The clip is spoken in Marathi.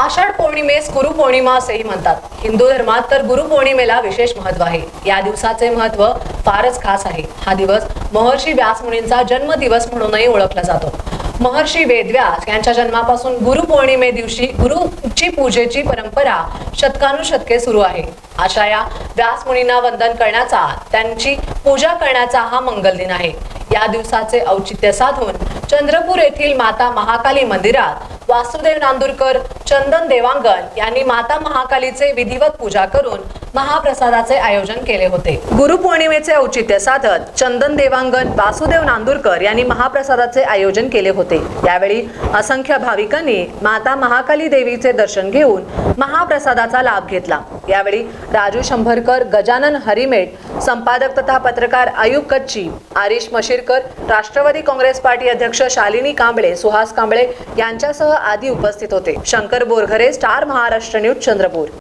आषाढ पौर्णिमेस गुरुपौर्णिमा असेही म्हणतात. हिंदू धर्मात तर गुरुपौर्णिमेला विशेष महत्त्व आहे. या दिवसाचे महत्त्व फारच खास आहे. हा दिवस महर्षी व्यास मुनींचा जन्मदिवस म्हणूनही ओळखला जातो. महर्षी वेदव्यास यांच्या जन्मापासून गुरुपौर्णिमे दिवशी गुरुची पूजेची परंपरा शतकानुशतके सुरू आहे. अशा या व्यास मुनींना वंदन करण्याचा त्यांची पूजा करण्याचा हा मंगल दिन आहे. या दिवसाचे औचित्य साधून चंद्रपूर येथील माता महाकाली मंदिरात वासुदेव नांदुरकर चंदन देवांगण यांनी माता महाकालीचे विधिवत पूजा करून महाप्रसादाचे आयोजन केले होते. गुरुपौर्णिमेचे औचित्य साधत चंदन देवांगण वासुदेव नांदुरकर यांनी महाप्रसादाचे आयोजन केले होते. यावेळी असंख्य भाविकांनी माता महाकाली देवीचे दर्शन घेऊन महाप्रसादाचा लाभ घेतला. यावेळी राजू शंभरकर गजानन हरिमेट संपादक तथा पत्रकार आयुब कच्ची आरिश मशीरकर राष्ट्रवादी काँग्रेस पार्टी अध्यक्ष शालिनी कांबळे सुहास कांबळे यांच्यासह आदी उपस्थित होते. Shankar Borghare star Maharashtra news Chandrapur.